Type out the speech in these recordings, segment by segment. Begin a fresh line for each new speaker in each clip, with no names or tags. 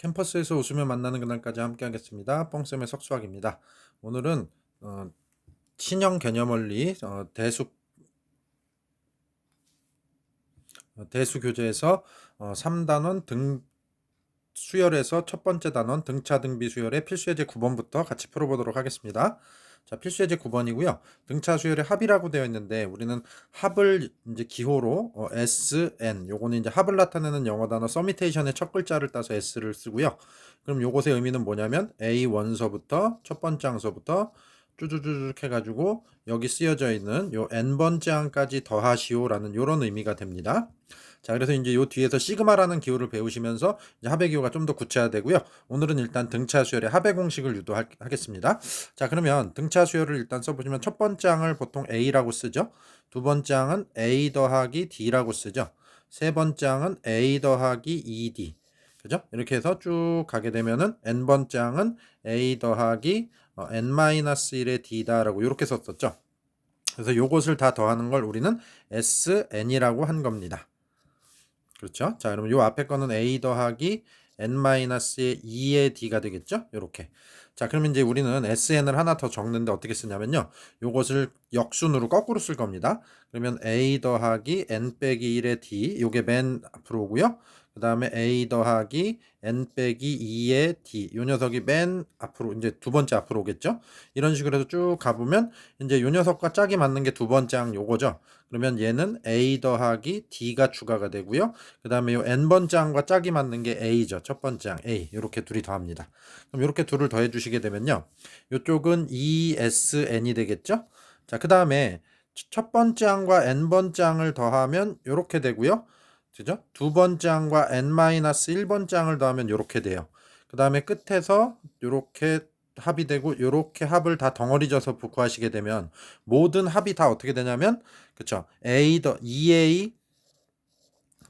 캠퍼스에서 웃으며 만나는 그날까지 함께하겠습니다. 뽕쌤의 석수학입니다. 오늘은 어, 신형 개념원리 어, 대수 어, 대수 교재에서 어, 3단원 등 수열에서 첫 번째 단원 등차 등비 수열의 필수 예제 9번부터 같이 풀어보도록 하겠습니다. 자, 필수 예제 9번이고요. 등차 수열의 합이라고 되어 있는데 우리는 합을 이제 기호로 어, S, N 요거는 이제 합을 나타내는 영어 단어 서미테이션의 첫 글자를 따서 S를 쓰고요. 그럼 요것의 의미는 뭐냐면 A 원서부터 첫 번째 항서부터 쭈쭈쭈쭉 해가지고 여기 쓰여져 있는 요 n번째 항까지 더하시오라는 요런 의미가 됩니다. 자, 그래서 이제 요 뒤에서 시그마라는 기호를 배우시면서 이제 합의 기호가 좀 더 구체화되고요. 오늘은 일단 등차 수열의 합의 공식을 유도하겠습니다. 자, 그러면 등차 수열을 일단 써보시면 첫 번째 항을 보통 A라고 쓰죠. 두 번째 항은 A 더하기 D라고 쓰죠. 세 번째 항은 A 더하기 2D. 그죠? 이렇게 해서 쭉 가게 되면은 n번째 항은 A 더하기 어, n-1의 D다라고 이렇게 썼었죠. 그래서 요것을 다 더하는 걸 우리는 SN이라고 한 겁니다. 그렇죠? 자, 그러면 요 앞에 거는 a 더하기 n-의 2의 d가 되겠죠? 요렇게. 자, 그러면 이제 우리는 sn을 하나 더 적는데 어떻게 쓰냐면요. 요것을 역순으로 거꾸로 쓸 겁니다. 그러면 a 더하기 n 빼기 1의 d 요게 맨 앞으로 오고요. 그 다음에 a 더하기 n 빼기 2의 d. 요 녀석이 맨 앞으로 이제 두 번째 앞으로 오겠죠? 이런 식으로 해서 쭉 가보면 이제 요 녀석과 짝이 맞는 게 두 번째 항 요거죠? 그러면 얘는 a 더하기 d가 추가가 되고요. 그 다음에 요 n번째 항과 짝이 맞는 게 a죠. 첫 번째 항 a. 요렇게 둘이 더합니다. 그럼 요렇게 둘을 더해 주시게 되면요. 요쪽은 esn이 되겠죠? 자그 다음에 첫 번째 항과 n번째 항을 더하면 요렇게 되고요 그죠? 두 번째 항과 n-1번째 항을 더하면 이렇게 돼요. 그 다음에 끝에서 이렇게 합이 되고 이렇게 합을 다 덩어리져서 구하시게 되면 모든 합이 다 어떻게 되냐면 그쵸 a 더 2a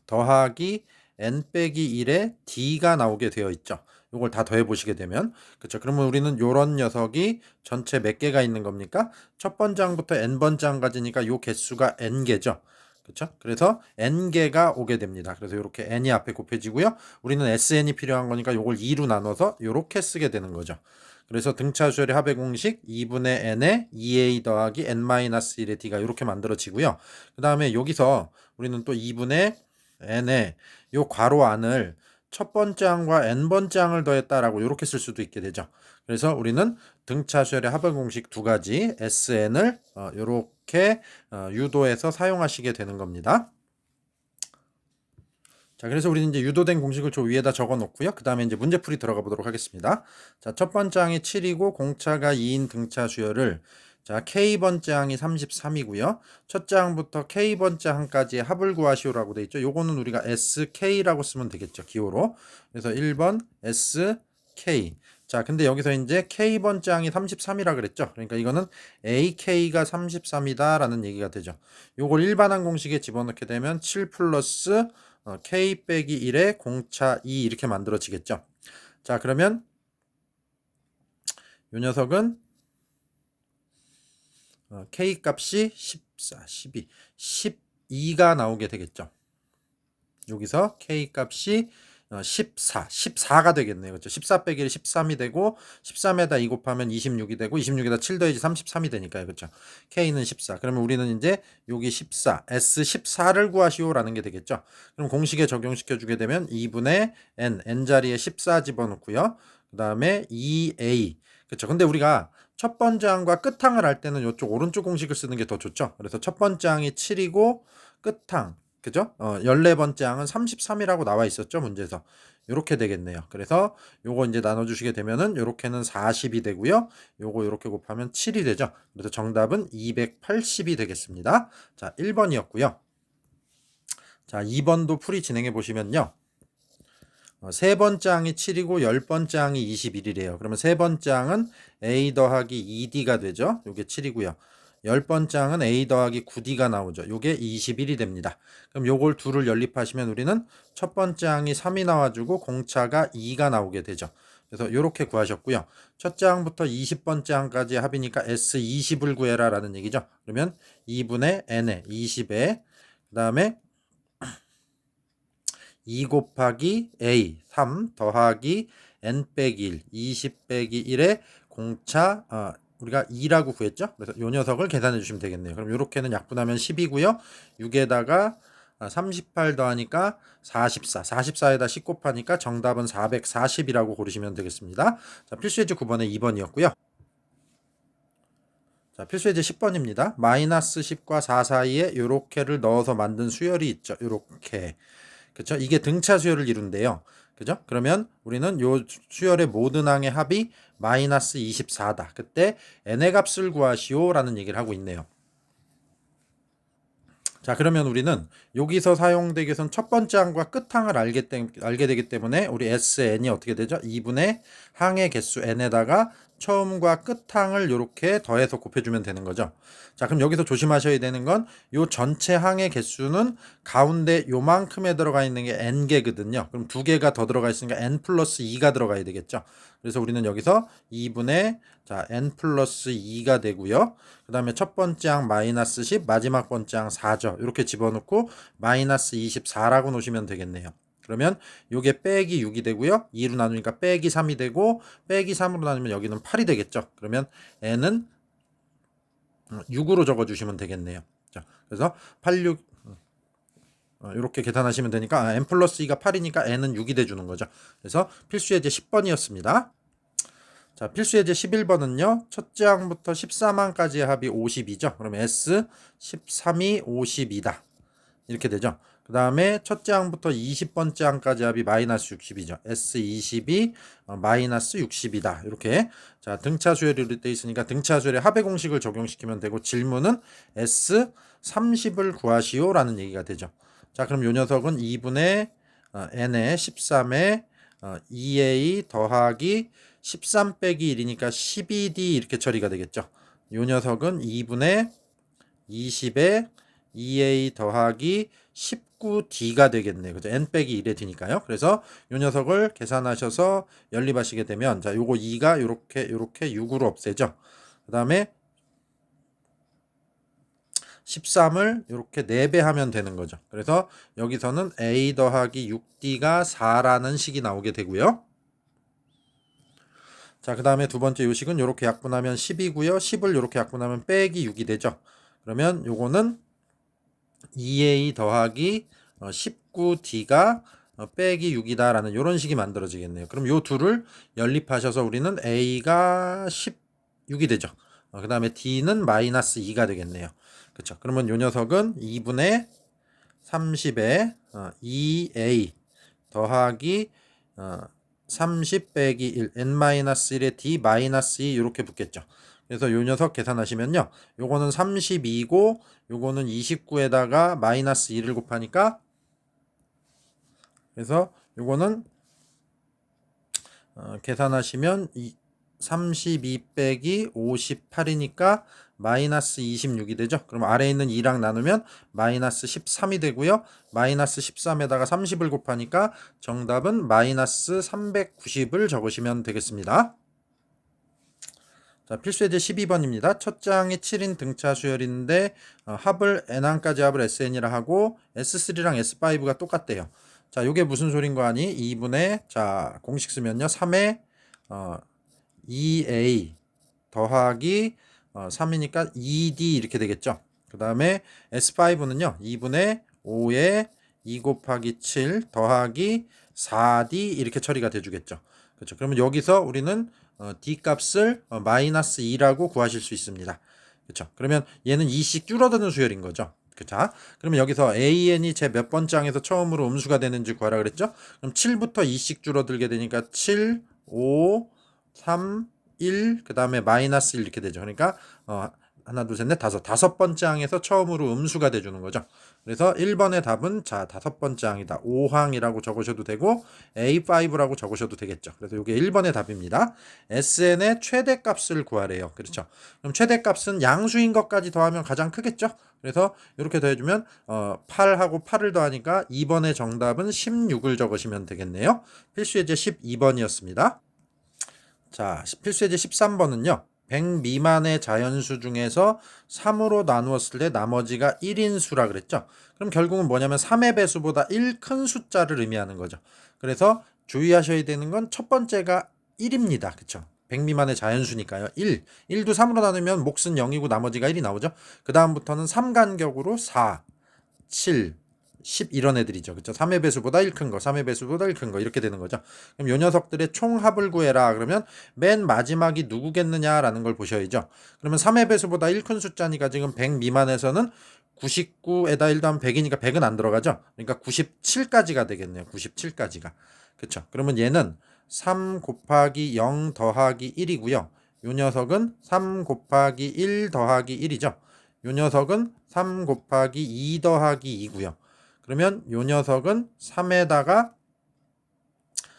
더하기 n 빼기 1에 d가 나오게 되어 있죠. 이걸 다 더해 보시게 되면 그쵸 그러면 우리는 요런 녀석이 전체 몇 개가 있는 겁니까? 첫 번째 항부터 n 번째 항까지니까 요 개수가 n 개죠. 그렇죠? 그래서 n개가 오게 됩니다. 그래서 이렇게 n이 앞에 곱해지고요. 우리는 sn이 필요한 거니까 이걸 2로 나눠서 이렇게 쓰게 되는 거죠. 그래서 등차 수열의 합의 공식 2분의 n에 2a 더하기 n-1의 d가 이렇게 만들어지고요. 그 다음에 여기서 우리는 또 2분의 n에 요 괄호 안을 첫 번째 항과 n번째 항을 더했다라고 이렇게 쓸 수도 있게 되죠. 그래서 우리는 등차 수열의 합의 공식 두 가지 sn을 이렇게 어, 어, 유도해서 사용하시게 되는 겁니다. 자, 그래서 우리는 이제 유도된 공식을 저 위에다 적어 놓고요. 그 다음에 이제 문제풀이 들어가 보도록 하겠습니다. 자, 첫 번째 항이 7이고 공차가 2인 등차 수열을 자, K번째 항이 33이고요. 첫째 항부터 K번째 항까지 합을 구하시오라고 돼 있죠. 요거는 우리가 SK라고 쓰면 되겠죠. 기호로. 그래서 1번 SK. 자, 근데 여기서 이제 K번째 항이 33이라 그랬죠. 그러니까 이거는 AK가 33이다라는 얘기가 되죠. 요걸 일반항 공식에 집어넣게 되면 7 플러스 어, K 빼기 1의 공차 2 이렇게 만들어지겠죠. 자, 그러면 요 녀석은 어, K 값이 14, 12, 12가 나오게 되겠죠. 여기서 K 값이 14, 어, 14가 되겠네요. 그렇죠? 14 빼기 1 13이 되고 13에다 2 곱하면 26이 되고 26에다 7 더해지 33이 되니까요. 그렇죠? K는 14. 그러면 우리는 이제 여기 14, S14를 구하시오라는 게 되겠죠. 그럼 공식에 적용시켜 주게 되면 2분의 n, n 자리에 14 집어넣고요. 그다음에 2a. 그렇죠? 근데 우리가 첫 번째 항과 끝항을 할 때는 이쪽 오른쪽 공식을 쓰는 게 더 좋죠. 그래서 첫 번째 항이 7이고 끝항 그죠? 어, 14번째 항은 33이라고 나와 있었죠, 문제에서. 이렇게 되겠네요. 그래서 요거 이제 나눠 주시게 되면은 요렇게는 40이 되고요. 요거 요렇게 곱하면 7이 되죠. 그래서 정답은 280이 되겠습니다. 자, 1번이었고요. 자, 2번도 풀이 진행해 보시면요. 어, 세 번째 항이 7이고 열 번째 항이 21이래요. 그러면 세 번째 항은 a 더하기 2d가 되죠. 요게 7이고요. 열 번째 항은 a 더하기 9d가 나오죠. 요게 21이 됩니다. 그럼 요걸 둘을 연립하시면 우리는 첫 번째 항이 3이 나와주고 공차가 2가 나오게 되죠. 그래서 이렇게 구하셨고요. 첫째 항부터 20번째 항까지 합이니까 S20을 구해라 라는 얘기죠. 그러면 2분의 n에 20에 그 다음에 2 곱하기 a 3 더하기 n 빼기 1 20 빼기 1의 공차 아, 우리가 2라고 구했죠. 그래서 요 녀석을 계산해 주시면 되겠네요. 그럼 요렇게는 약분하면 10이고요. 6에다가 38 더하니까 44. 44에다 10 곱하니까 정답은 440이라고 고르시면 되겠습니다. 자, 필수 예제 9번에 2번이었고요. 자, 필수 예제 10번입니다. 마이너스 10과 4 사이에 요렇게를 넣어서 만든 수열이 있죠. 요렇게. 그렇죠? 이게 등차 수열을 이룬대요. 그죠? 그러면 우리는 요 수열의 모든 항의 합이 마이너스 24다. 그때 n의 값을 구하시오라는 얘기를 하고 있네요. 자, 그러면 우리는 여기서 사용되기 위해선 첫 번째 항과 끝항을 알게, 때, 알게 되기 때문에 우리 SN이 어떻게 되죠? 2분의 항의 개수 n에다가 처음과 끝항을 이렇게 더해서 곱해주면 되는 거죠. 자, 그럼 여기서 조심하셔야 되는 건 요 전체 항의 개수는 가운데 요만큼에 들어가 있는 게 n개거든요. 그럼 두 개가 더 들어가 있으니까 n 플러스 2가 들어가야 되겠죠. 그래서 우리는 여기서 2분의 자 n 플러스 2가 되고요. 그 다음에 첫 번째 항 마이너스 10, 마지막 번째 항 4죠. 이렇게 집어넣고 마이너스 24라고 놓으시면 되겠네요. 그러면 요게 빼기 6이 되고요. 2로 나누니까 빼기 3이 되고 빼기 3으로 나누면 여기는 8이 되겠죠. 그러면 n은 6으로 적어 주시면 되겠네요. 자, 그래서 86 이렇게 계산하시면 되니까 아, n 플러스 2가 8이니까 n은 6이 돼 주는 거죠. 그래서 필수 예제 10번이었습니다. 자, 필수 예제 11번은요. 첫째 항부터 13항까지의 합이 52죠. 그러면 S 13이 52다. 이렇게 되죠. 그 다음에 첫째 항부터 20번째 항까지 합이 마이너스 60이죠. S22 어, 마이너스 60이다. 이렇게 자 등차 수열이 돼 있으니까 등차 수열의 합의 공식을 적용시키면 되고 질문은 S30을 구하시오 라는 얘기가 되죠. 자 그럼 요 녀석은 2분의 어, n의 13의 어, 2a 더하기 13 빼기 1이니까 12d 이렇게 처리가 되겠죠. 요 녀석은 2분의 20의 2a 더하기 19d가 되겠네요. 그죠? n 빼기 1의 d니까요. 그래서 이 녀석을 계산하셔서 연립하시게 되면 자, 요거 2가 요렇게 요렇게 6으로 없애죠. 그다음에 13을 이렇게 4배 하면 되는 거죠. 그래서 여기서는 a 더하기 6d가 4라는 식이 나오게 되고요. 자, 그 다음에 두 번째 요식은 이렇게 약분하면 10이고요. 10을 이렇게 약분하면 빼기 6이 되죠. 그러면 요거는 2a 더하기 19d가 어, 빼기 6이다라는 이런 식이 만들어지겠네요. 그럼 요 둘을 연립하셔서 우리는 a가 16이 되죠. 어, 그 다음에 d는 마이너스 2가 되겠네요. 그렇죠. 그러면 요 녀석은 2분의 30에 2a 더하기 30 빼기 1 n-1의 d 마이너스 2 이렇게 붙겠죠. 그래서 요 녀석 계산하시면요. 요거는 32고 요거는 29에다가 마이너스 2를 곱하니까 그래서 요거는 어, 계산하시면 32 빼기 58이니까 마이너스 26이 되죠. 그럼 아래에 있는 2랑 나누면 마이너스 13이 되고요. 마이너스 13에다가 30을 곱하니까 정답은 마이너스 390을 적으시면 되겠습니다. 자, 필수 예제 12번입니다. 첫 장이 7인 등차 수열인데 어, 합을 n항까지 합을 sn이라 하고 s3랑 s5가 똑같대요. 자, 요게 무슨 소린 거 아니? 2분의 자, 공식 쓰면요. 3의 어, 2a 더하기 어, 3이니까 2d 이렇게 되겠죠. 그 다음에 S5는요. 2분의 5에 2 곱하기 7 더하기 4d 이렇게 처리가 돼 주겠죠. 그렇죠. 그러면 여기서 우리는 어, d 값을 어, 마이너스 2라고 구하실 수 있습니다. 그렇죠. 그러면 얘는 2씩 줄어드는 수열인 거죠. 자, 그러면 여기서 AN이 제 몇 번째 항에서 처음으로 음수가 되는지 구하라 그랬죠? 그럼 7부터 2씩 줄어들게 되니까 7, 5, 3, 1, 그 다음에 마이너스 1 이렇게 되죠. 그러니까 어, 하나, 둘, 셋, 넷, 다섯. 다섯 번째 항에서 처음으로 음수가 돼주는 거죠. 그래서 1번의 답은 자, 다섯 번째 항이다. 5항이라고 적으셔도 되고 A5라고 적으셔도 되겠죠. 그래서 이게 1번의 답입니다. SN의 최대 값을 구하래요. 그렇죠. 그럼 최대 값은 양수인 것까지 더하면 가장 크겠죠. 그래서 이렇게 더해주면 어, 8하고 8을 더하니까 2번의 정답은 16을 적으시면 되겠네요. 필수 예제 12번이었습니다. 자, 필수 예제 13번은요. 100 미만의 자연수 중에서 3으로 나누었을 때 나머지가 1인 수라 그랬죠. 그럼 결국은 뭐냐면 3의 배수보다 1 큰 숫자를 의미하는 거죠. 그래서 주의하셔야 되는 건 첫 번째가 1입니다. 그쵸? 100 미만의 자연수니까요. 1. 1도 3으로 나누면 몫은 0이고 나머지가 1이 나오죠. 그 다음부터는 3 간격으로 4, 7, 10 이런 애들이죠. 그쵸? 3의 배수보다 1 큰 거, 3의 배수보다 1 큰 거 이렇게 되는 거죠. 그럼 요 녀석들의 총합을 구해라. 그러면 맨 마지막이 누구겠느냐라는 걸 보셔야죠. 그러면 3의 배수보다 1 큰 숫자니까 지금 100 미만에서는 99에다 1 더하면 100이니까 100은 안 들어가죠. 그러니까 97까지가 되겠네요. 97까지가. 그쵸? 그러면 얘는 3 곱하기 0 더하기 1이고요. 요 녀석은 3 곱하기 1 더하기 1이죠. 요 녀석은 3 곱하기 2 더하기 2고요. 그러면 요 녀석은 3에다가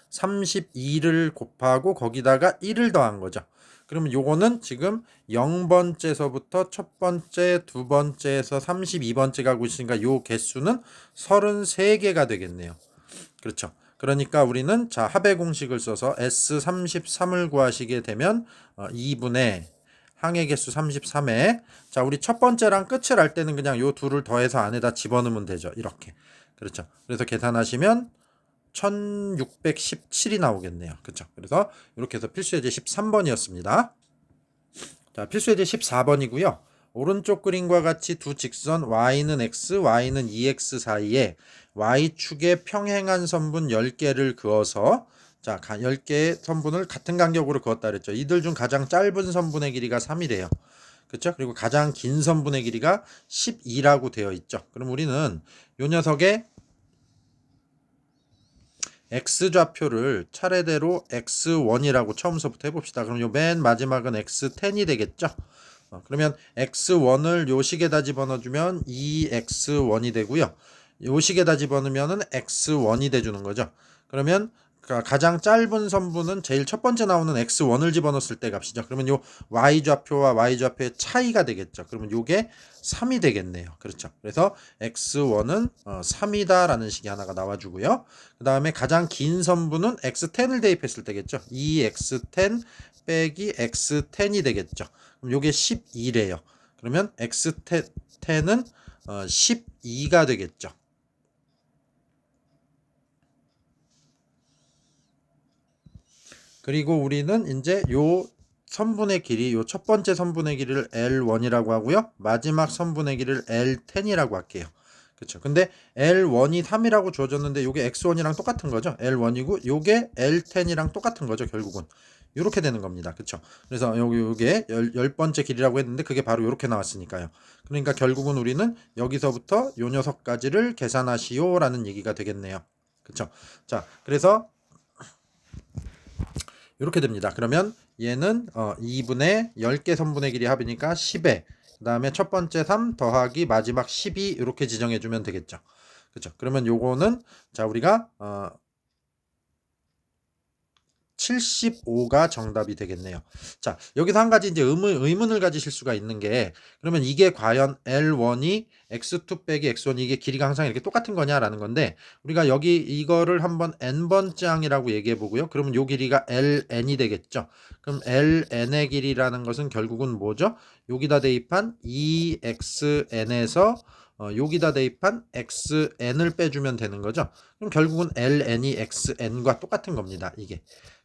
32를 곱하고 거기다가 1을 더한 거죠. 그러면 요거는 지금 0번째서부터 첫 번째, 두 번째에서 32번째 가고 있으니까 요 개수는 33개가 되겠네요. 그렇죠. 그러니까 우리는 자 합의 공식을 써서 S33을 구하시게 되면 어, 2분의 항의 개수 33에 자 우리 첫 번째랑 끝을 알 때는 그냥 요 둘을 더해서 안에다 집어넣으면 되죠. 이렇게. 그렇죠. 그래서 계산하시면 1617이 나오겠네요. 그렇죠. 그래서 이렇게 해서 필수 예제 13번이었습니다. 자, 필수 예제 14번이고요. 오른쪽 그림과 같이 두 직선 y는 x, y는 2x 사이에 y축의 평행한 선분 10개를 그어서 자, 10개의 선분을 같은 간격으로 그었다 그랬죠. 이들 중 가장 짧은 선분의 길이가 3이래요. 그렇죠? 그리고 가장 긴 선분의 길이가 12라고 되어 있죠. 그럼 우리는 요 녀석의 x좌표를 차례대로 x1이라고 처음서부터 해봅시다. 그럼 요 맨 마지막은 x10이 되겠죠? 어, 그러면 x1을 요 식에다 집어넣어주면 2x1이 되고요. 요 식에다 집어넣으면 x1이 돼주는 거죠. 그러면 가장 짧은 선분은 제일 첫 번째 나오는 x1을 집어넣었을 때 값이죠. 그러면 요 y좌표와 y좌표의 차이가 되겠죠. 그러면 요게 3이 되겠네요. 그렇죠. 그래서 x1은 어, 3이다라는 식이 하나가 나와주고요. 그 다음에 가장 긴 선분은 x10을 대입했을 때겠죠. 2x10 빼기 x10이 되겠죠. 그럼 요게 12래요. 그러면 x10은 어, 12가 되겠죠. 그리고 우리는 이제 요 선분의 길이 요 첫 번째 선분의 길이를 L1이라고 하고요. 마지막 선분의 길이를 L10이라고 할게요. 그렇죠. 근데 L1이 3이라고 주어졌는데 요게 X1이랑 똑같은 거죠. L1이고 요게 L10이랑 똑같은 거죠. 결국은. 이렇게 되는 겁니다. 그렇죠. 그래서 여기 요게 열, 열 번째 길이라고 했는데 그게 바로 이렇게 나왔으니까요. 그러니까 결국은 우리는 여기서부터 요 녀석까지를 계산하시오라는 얘기가 되겠네요. 그렇죠. 자, 그래서 이렇게 됩니다. 그러면 얘는 어 2분의 10개 선분의 길이 합이니까 10에 그 다음에 첫 번째 3 더하기 마지막 12 이렇게 지정해 주면 되겠죠. 그렇죠. 그러면 요거는 자 우리가 어 75가 정답이 되겠네요. 자, 여기서 한 가지 이제 의문, 의문을 가지실 수가 있는 게 그러면 이게 과연 L1이 X2 빼기 X1 이게 길이가 항상 이렇게 똑같은 거냐라는 건데 우리가 여기 이거를 한번 N번장이라고 얘기해 보고요. 그러면 요 길이가 LN이 되겠죠. 그럼 LN의 길이라는 것은 결국은 뭐죠? 여기다 대입한 2XN에서 어, 여기다 대입한 xn을 빼주면 되는 거죠. 그럼 결국은 ln이 xn과 똑같은 겁니다. 이게.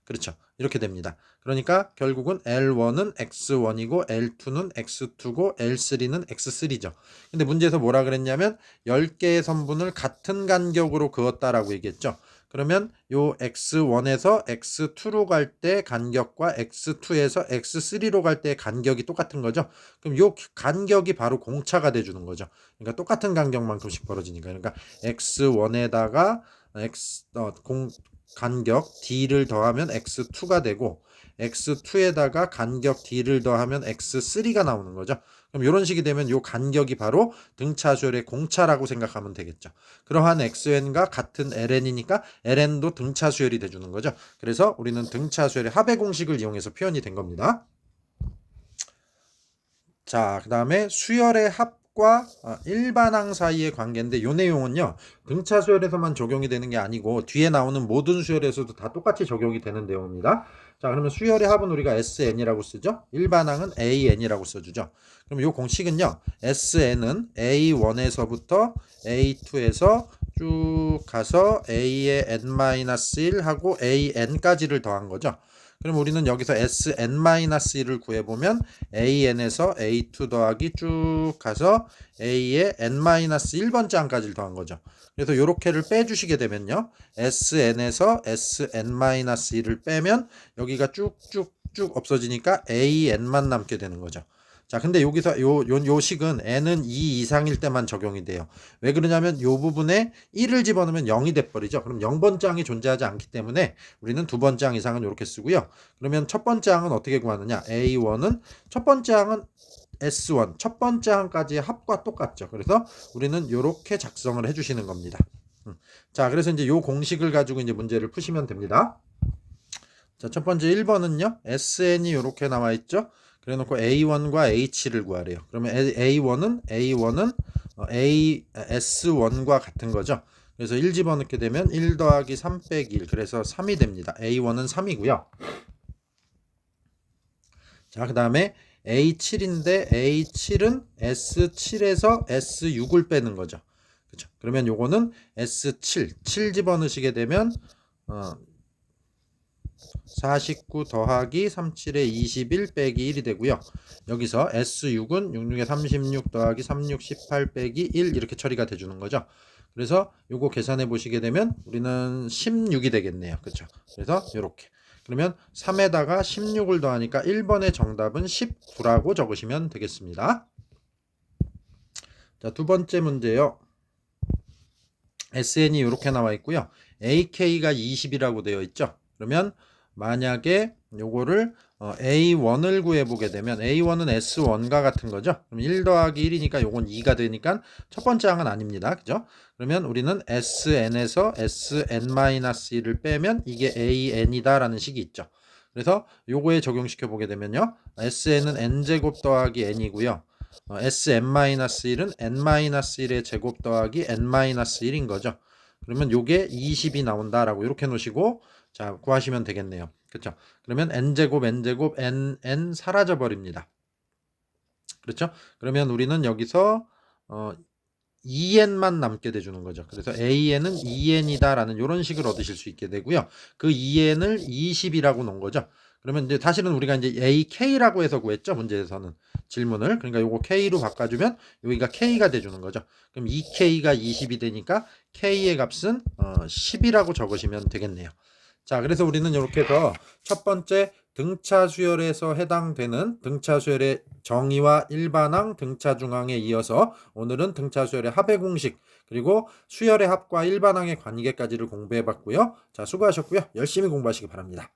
그렇죠. 이렇게 됩니다. 그러니까 결국은 L1은 X1이고 L2는 X2고 L3는 X3죠. 근데 문제에서 뭐라 그랬냐면 10개의 선분을 같은 간격으로 그었다라고 얘기했죠. 그러면 요 X1에서 X2로 갈 때 간격과 X2에서 X3로 갈 때 간격이 똑같은 거죠. 그럼 요 간격이 바로 공차가 돼 주는 거죠. 그러니까 똑같은 간격만큼씩 벌어지니까. 그러니까 X1에다가 X 어, 공 간격 d를 더하면 x2가 되고 x2에다가 간격 d를 더하면 x3가 나오는 거죠. 그럼 이런 식이 되면 이 간격이 바로 등차수열의 공차라고 생각하면 되겠죠. 그러한 xn과 같은 ln이니까 ln도 등차수열이 돼주는 거죠. 그래서 우리는 등차수열의 합의 공식을 이용해서 표현이 된 겁니다. 자, 그 다음에 수열의 합합 과 어, 일반항 사이의 관계인데 요 내용은요 등차 수열에서만 적용이 되는 게 아니고 뒤에 나오는 모든 수열에서도 다 똑같이 적용이 되는 내용입니다. 자 그러면 수열의 합은 우리가 SN이라고 쓰죠. 일반항은 AN이라고 써주죠. 그럼 요 공식은요 SN은 A1에서부터 A2에서 쭉 가서 A의 n-1 하고 AN까지를 더한 거죠. 그럼 우리는 여기서 Sn-1을 구해보면 AN에서 A2 더하기 쭉 가서 A의 n-1번째 항까지를 더한 거죠. 그래서 이렇게를 빼주시게 되면요. SN에서 Sn-1을 빼면 여기가 쭉쭉쭉 없어지니까 AN만 남게 되는 거죠. 자, 근데 여기서 요, 요, 요 식은 n은 2 이상일 때만 적용이 돼요. 왜 그러냐면 요 부분에 1을 집어넣으면 0이 돼버리죠. 그럼 0번째 항이 존재하지 않기 때문에 우리는 두 번째 항 이상은 이렇게 쓰고요. 그러면 첫 번째 항은 어떻게 구하느냐? A1은 첫 번째 항은 S1, 첫 번째 항까지의 합과 똑같죠. 그래서 우리는 이렇게 작성을 해주시는 겁니다. 음. 자, 그래서 이제 요 공식을 가지고 이제 문제를 푸시면 됩니다. 자, 첫 번째 1번은요. SN이 이렇게 나와 있죠. 그래 놓고 A1과 H를 구하래요. 그러면 A1은 A1은 어, A S1과 같은 거죠. 그래서 1 집어넣게 되면 1 더하기 3 빼기 1 그래서 3이 됩니다. A1은 3이고요. 자, 그 다음에 A7인데 A7은 S7에서 S6을 빼는 거죠. 그렇죠? 그러면 요거는 S7 7 집어넣으시게 되면 어 49 더하기 37에 21 빼기 1이 되고요. 여기서 S6은 66에 36 더하기 36 18 빼기 1 이렇게 처리가 돼 주는 거죠. 그래서 요거 계산해 보시게 되면 우리는 16이 되겠네요. 그렇죠? 그래서 이렇게 그러면 3에다가 16을 더하니까 1번의 정답은 19라고 적으시면 되겠습니다. 자, 두 번째 문제요. SN이 이렇게 나와 있고요. AK가 20이라고 되어 있죠. 그러면 만약에 요거를 어, A1을 구해보게 되면 A1은 S1과 같은 거죠. 그럼 1 더하기 1이니까 요건 2가 되니까 첫 번째 항은 아닙니다. 그죠? 그러면 우리는 SN에서 SN-1을 빼면 이게 AN이다 라는 식이 있죠. 그래서 요거에 적용시켜 보게 되면요. SN은 N제곱 더하기 N이고요. 어, Sn-1은 N-1의 제곱 더하기 N-1인 거죠. 그러면 요게 20이 나온다라고 이렇게 놓으시고 자, 구하시면 되겠네요. 그렇죠? 그러면 n제곱 n제곱 n n 사라져 버립니다. 그렇죠? 그러면 우리는 여기서 어 2n만 남게 돼 주는 거죠. 그래서 an은 2n이다라는 이런 식을 얻으실 수 있게 되고요. 그 2n을 20이라고 놓은 거죠. 그러면 이제 사실은 우리가 이제 ak라고 해서 구했죠. 문제에서는 질문을. 그러니까 요거 k로 바꿔주면 여기가 k가 돼주는 거죠. 그럼 2k가 20이 되니까 k의 값은 어 10이라고 적으시면 되겠네요. 자, 그래서 우리는 이렇게 해서 첫 번째 등차 수열에서 해당되는 등차 수열의 정의와 일반항, 등차 중항에 이어서 오늘은 등차 수열의 합의 공식 그리고 수열의 합과 일반항의 관계까지를 공부해 봤고요. 자, 수고하셨고요. 열심히 공부하시기 바랍니다.